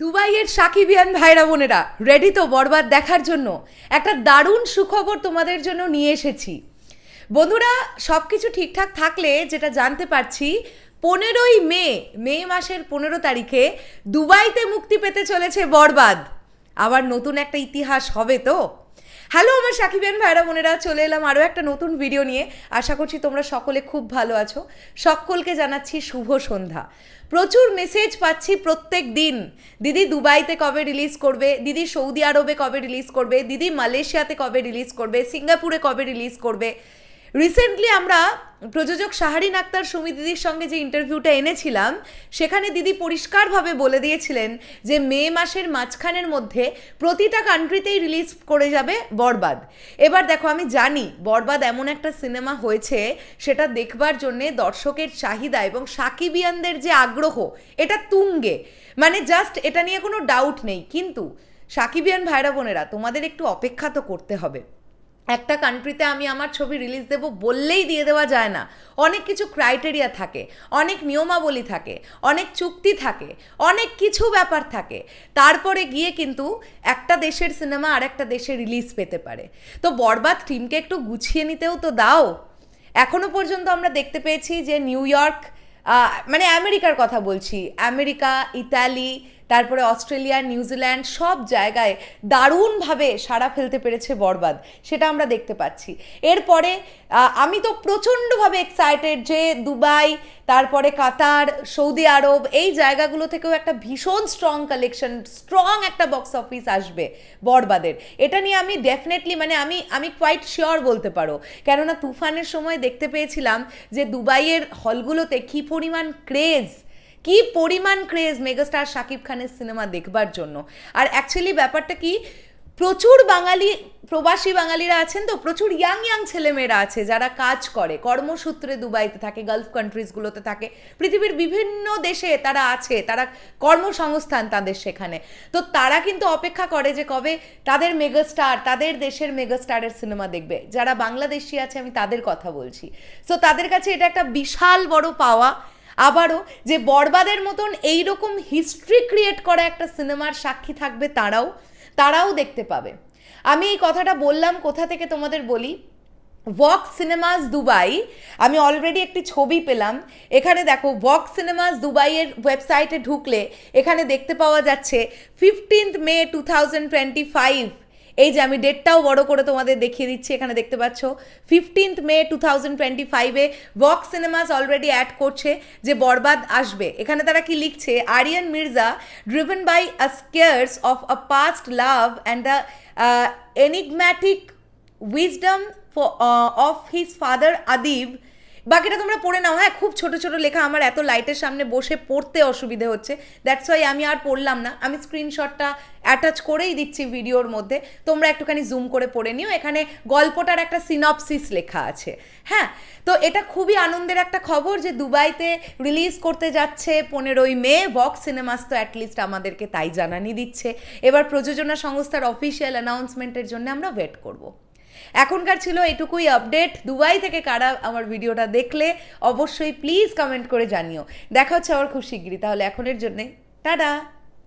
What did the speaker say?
দুবাইয়ের সাকিবিয়ান ভাইরা বোনেরা রেডি তো বরবাদ দেখার জন্য। একটা দারুণ সুখবর তোমাদের জন্য নিয়ে এসেছি। বন্ধুরা সব কিছু ঠিকঠাক থাকলে যেটা জানতে পারছি, পনেরোই মে মে মাসের পনেরো তারিখে দুবাইতে মুক্তি পেতে চলেছে বরবাদ। আবার নতুন একটা ইতিহাস হবে তো? হ্যালো, আমার সাকিবেন ভাইরা, বোনেরা, চলে এলাম আরও একটা নতুন ভিডিও নিয়ে। আশা করছি তোমরা সকলে খুব ভালো আছো। সকলকে জানাচ্ছি শুভ সন্ধ্যা। প্রচুর মেসেজ পাচ্ছি প্রত্যেক দিন। দিদি দুবাইতে কবে রিলিজ করবে? দিদি সৌদি আরবে কবে রিলিজ করবে? দিদি মালয়েশিয়াতে কবে রিলিজ করবে? সিঙ্গাপুরে কবে রিলিজ করবে? রিসেন্টলি আমরা প্রযোজক শাহারিন আক্তার সুমি দিদির সঙ্গে যে ইন্টারভিউটা এনেছিলাম, সেখানে দিদি পরিষ্কারভাবে বলে দিয়েছিলেন যে মে মাসের মাঝখানের মধ্যে প্রতিটা কান্ট্রিতেই রিলিজ করে যাবে বরবাদ। এবার দেখো, আমি জানি বরবাদ এমন একটা সিনেমা হয়েছে, সেটা দেখবার জন্যে দর্শকের চাহিদা এবং সাকিবিয়ানদের যে আগ্রহ, এটা তুঙ্গে। মানে জাস্ট এটা নিয়ে কোনো ডাউট নেই। কিন্তু সাকিবিয়ান ভাইরা বোনেরা, তোমাদের একটু অপেক্ষা তো করতে হবে। একটা কান্ট্রিতে আমি আমার ছবি রিলিজ দেব বললেই দিয়ে দেওয়া যায় না। অনেক কিছু ক্রাইটেরিয়া থাকে, অনেক নিয়মাবলী থাকে, অনেক চুক্তি থাকে, অনেক কিছু ব্যাপার থাকে। তারপরে গিয়ে কিন্তু একটা দেশের সিনেমা আর একটা দেশে রিলিজ পেতে পারে। তো বরবাদ টিমকে একটু গুছিয়ে নিতেও তো দাও। এখনও পর্যন্ত আমরা দেখতে পেয়েছি যে নিউ ইয়র্ক মানে আমেরিকার কথা বলছি। আমেরিকা, ইতালি তারপরে অস্ট্রেলিয়া, নিউজিল্যান্ড সব জায়গায় দারুণভাবে সাড়া ফেলতে পেরেছে বরবাদ, সেটা আমরা দেখতে পাচ্ছি। এরপরে আমি তো প্রচণ্ডভাবে এক্সাইটেড যে দুবাই, তারপরে কাতার, সৌদি আরব এই জায়গাগুলো থেকেও একটা ভীষণ স্ট্রং কালেকশন স্ট্রং একটা বক্স অফিস আসবে বরবাদের। এটা নিয়ে আমি ডেফিনেটলি মানে আমি আমি কোয়াইট শিওর বলতে পারো। কেননা তুফানের সময় দেখতে পেয়েছিলাম যে দুবাইয়ের হলগুলোতে কী পরিমাণ ক্রেজ কি পরিমাণ ক্রেজ মেগাস্টার শাকিব খানের সিনেমা দেখবার জন্য? আর অ্যাকচুয়ালি ব্যাপারটা কি, প্রচুর বাঙালি, প্রবাসী বাঙালিরা আছেন তো, প্রচুর ইয়াং ইয়াং ছেলেমেয়েরা আছে যারা কাজ করে, কর্মসূত্রে দুবাইতে থাকে গালফ কান্ট্রিজগুলোতে থাকে, পৃথিবীর বিভিন্ন দেশে তারা আছে, তারা কর্মসংস্থান তাদের সেখানে। তো তারা কিন্তু অপেক্ষা করে যে কবে তাদের মেগাস্টার তাদের দেশের মেগাস্টারের সিনেমা দেখবে। যারা বাংলাদেশি আছে, আমি তাদের কথা বলছি। সো তাদের কাছে এটা একটা বিশাল বড় পাওয়া। আবারও যে বরবাদের মতন এই রকম হিস্ট্রি ক্রিয়েট করা একটা সিনেমার সাক্ষী থাকবে তারাও তারাও দেখতে পাবে। আমি এই কথাটা বললাম, কোথা থেকে তোমাদের বলি? ওয়াক সিনেমাস দুবাই আমি অলরেডি একটি ছবি পেলাম। এখানে দেখো ওয়াক সিনেমাস দুবাইয়ের ওয়েবসাইটে ঢুকলে এখানে দেখতে পাওয়া যাচ্ছে fifteenth May two thousand twenty five এই যে আমি ডেটটাও বড় করে তোমাদের দেখিয়ে দিচ্ছি, এখানে দেখতে পাচ্ছ। Fifteenth May two thousand twenty ফাইভে ভক সিনেমাস অলরেডি অ্যাড করছে যে বরবাদ আসবে। এখানে তারা কি লিখছে? Aryan Mirza driven by a scars of a past love and a enigmatic wisdom of his father Adib বাকিটা তোমরা পড়ে নাও। হ্যাঁ খুব ছোট ছোট লেখা, আমার এত লাইটের সামনে বসে পড়তে অসুবিধে হচ্ছে। দ্যাটস ওয়াই আমি আর পড়লাম না। আমি স্ক্রিনশটটা অ্যাটাচ করেই দিচ্ছি ভিডিওর মধ্যে। তোমরা একটুখানি জুম করে পড়ে নিও। এখানে গল্পটার একটা সিনপসিস লেখা আছে। হ্যাঁ তো এটা খুবই আনন্দের একটা খবর যে দুবাইতে রিলিজ করতে যাচ্ছে পনেরোই মে। বক্স সিনেমাস তো অ্যাটলিস্ট আমাদেরকে তাই জানানি দিচ্ছে। এবার প্রযোজনা সংস্থার অফিসিয়াল অ্যানাউন্সমেন্টের জন্য আমরা ওয়েট করব। এখনকার ছিল এটুকুই আপডেট দুবাই থেকে কারা আমার ভিডিওটা দেখলে অবশ্যই প্লিজ কমেন্ট করে জানিও। দেখা হচ্ছে আমার খুব শিগগিরই। তাহলে এখনের জন্যে, টাটা!